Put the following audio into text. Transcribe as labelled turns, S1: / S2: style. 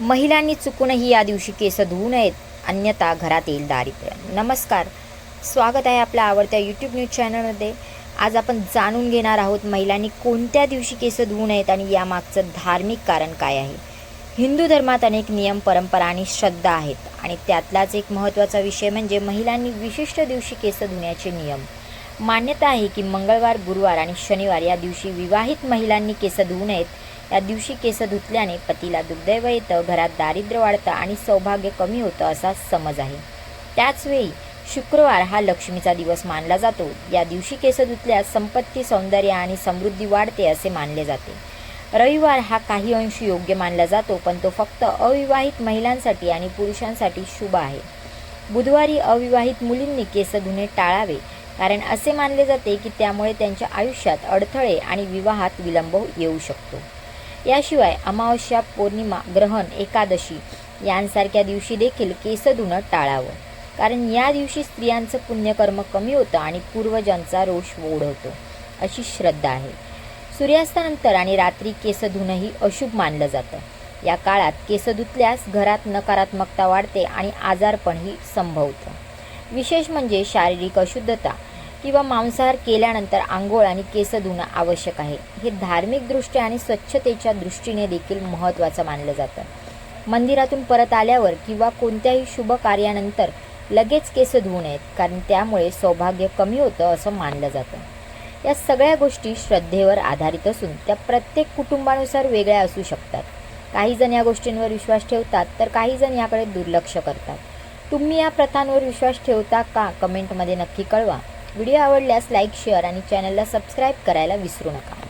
S1: महिलांनी चुकूनही या दिवशी केस धुवू नयेत अन्यथा घरात येईल दारिद्र्य. नमस्कार. स्वागत आहे आपल्या आवडत्या यूट्यूब न्यूज चॅनलमध्ये आज आपण जाणून घेणार आहोत महिलांनी कोणत्या दिवशी केस धुवू नयेत आणि यामागचं धार्मिक कारण काय आहे. हिंदू धर्मात अनेक नियम परंपरा आणि श्रद्धा आहेत आणि त्यातलाच एक महत्त्वाचा विषय म्हणजे महिलांनी विशिष्ट दिवशी केस धुण्याचे नियम. मान्यता आहे की मंगळवार गुरुवार आणि शनिवार या दिवशी विवाहित महिलांनी केस धुवू नयेत या दिवशी केस धुतल्याने पतीला दुर्दैव येतं घरात दारिद्र्य वाढतं आणि सौभाग्य कमी होतं असा समज आहे. त्याचवेळी शुक्रवार हा लक्ष्मीचा दिवस मानला जातो. या दिवशी केस धुतल्यास संपत्ती सौंदर्य आणि समृद्धी वाढते असे मानले जाते. रविवार हा काही अंशी योग्य मानला जातो पण तो फक्त अविवाहित महिलांसाठी आणि पुरुषांसाठी शुभ आहे. बुधवारी अविवाहित मुलींनी केस धुणे टाळावे कारण असे मानले जाते की त्यामुळे त्यांच्या आयुष्यात अडथळे आणि विवाहात विलंब येऊ शकतो. याशिवाय अमावस्या पौर्णिमा ग्रहण एकादशी यांसारख्या दिवशी देखील केस धुणं टाळावं. कारण या दिवशी स्त्रियांचं पुण्यकर्म कमी होतं आणि पूर्वजांचा रोष ओढवतो अशी श्रद्धा आहे. सूर्यास्तानंतर आणि रात्री केस धुणंही अशुभ मानलं जातं. या काळात केस धुतल्यास घरात नकारात्मकता वाढते आणि आजारपणही संभवतं. विशेष म्हणजे शारीरिक अशुद्धता किंवा मांसाहार केल्यानंतर आंघोळ आणि केस धुणं आवश्यक आहे. हे धार्मिकदृष्ट्या आणि स्वच्छतेच्या दृष्टीने देखील महत्त्वाचं मानलं जातं. मंदिरातून परत आल्यावर किंवा कोणत्याही शुभ कार्यानंतर लगेच केस धुवू नयेत कारण त्यामुळे सौभाग्य कमी होतं असं मानलं जातं. या सगळ्या गोष्टी श्रद्धेवर आधारित असून त्या प्रत्येक कुटुंबानुसार वेगळ्या असू शकतात. काही जण या गोष्टींवर विश्वास ठेवतात तर काही जण याकडे दुर्लक्ष करतात. तुम्ही या प्रथांवर विश्वास ठेवता का? कमेंटमध्ये नक्की कळवा. व्हिडिओ आवडल्यास लाईक शेअर आणि चॅनलला सबस्क्राईब करायला विसरू नका.